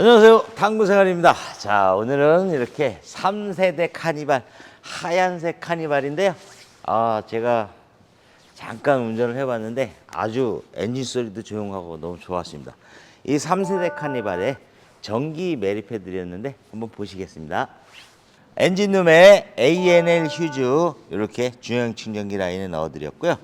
안녕하세요. 당구생활입니다. 자, 오늘은 이렇게 3세대 카니발, 하얀색 카니발인데요. 아, 제가 잠깐 운전을 해봤는데 아주 엔진 소리도 조용하고 너무 좋았습니다. 이 3세대 카니발에 전기 매립해 드렸는데 한번 보시겠습니다. 엔진룸에 ANL 휴즈 이렇게 중형 충전기 라인에 넣어 드렸고요.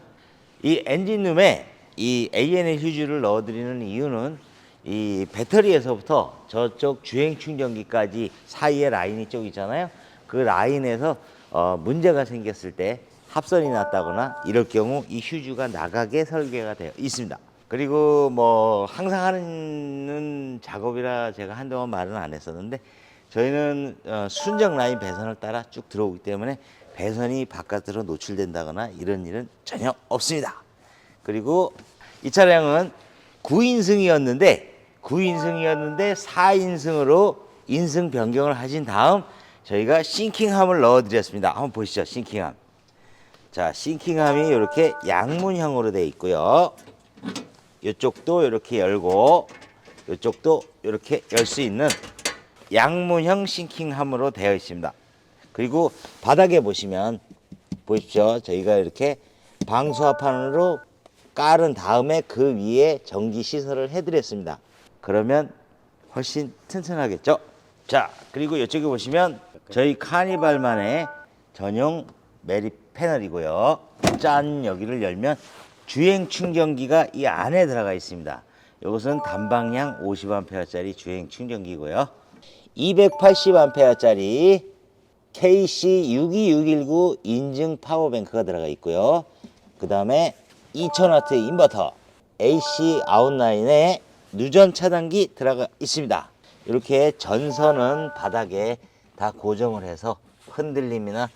이 엔진룸에 이 ANL 휴즈를 넣어 드리는 이유는 이 배터리에서부터 저쪽 주행 충전기까지 사이에 라인이 쪽 있잖아요. 그 라인에서 어, 문제가 생겼을 때 합선이 났다거나 이럴 경우 이 휴즈가 나가게 설계가 되어 있습니다. 그리고 뭐 항상 하는 작업이라 제가 한동안 말은 안 했었는데 저희는 어, 순정 라인 배선을 따라 쭉 들어오기 때문에 배선이 바깥으로 노출된다거나 이런 일은 전혀 없습니다. 그리고 이 차량은 9인승이었는데 9인승이었는데 4인승으로 인승 변경을 하신 다음 저희가 싱킹함을 넣어 드렸습니다. 한번 보시죠. 싱킹함. 자, 싱킹함이 이렇게 양문형으로 되어 있고요. 이쪽도 이렇게 열고 이쪽도 이렇게 열 수 있는 양문형 싱킹함으로 되어 있습니다. 그리고 바닥에 보시면 보십시오. 저희가 이렇게 방수화판으로 깔은 다음에 그 위에 전기 시설을 해드렸습니다. 그러면 훨씬 튼튼하겠죠? 자, 그리고 이쪽에 보시면 저희 카니발만의 전용 매립 패널이고요. 짠 여기를 열면 주행 충전기가 이 안에 들어가 있습니다. 이것은 단방향 50A짜리 주행 충전기고요. 280A짜리 KC62619 인증 파워뱅크가 들어가 있고요. 그 다음에 2000W 인버터 AC 아웃라인에 누전 차단기 들어가 있습니다. 이렇게 전선은 바닥에 다 고정을 해서 흔들림이나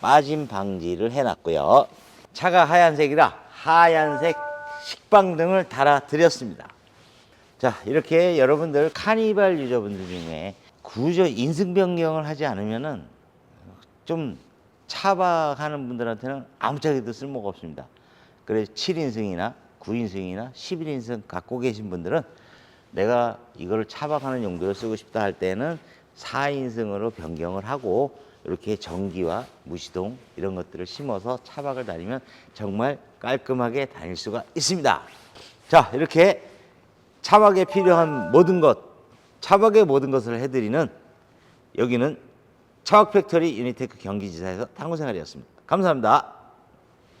빠짐 방지를 해놨고요. 차가 하얀색이라 하얀색 식방등을 달아 드렸습니다. 자, 이렇게 여러분들 카니발 유저분들 중에 구조 인승 변경을 하지 않으면은 좀 차박하는 분들한테는 아무짝에도 쓸모가 없습니다. 그래서 7인승이나 9인승이나 11인승 갖고 계신 분들은 내가 이거를 차박하는 용도로 쓰고 싶다 할 때는 4인승으로 변경을 하고 이렇게 전기와 무시동 이런 것들을 심어서 차박을 다니면 정말 깔끔하게 다닐 수가 있습니다. 자, 이렇게 차박에 필요한 모든 것, 차박의 모든 것을 해드리는 여기는 차박 팩토리 유니테크 경기지사에서 탐구생활이었습니다. 감사합니다.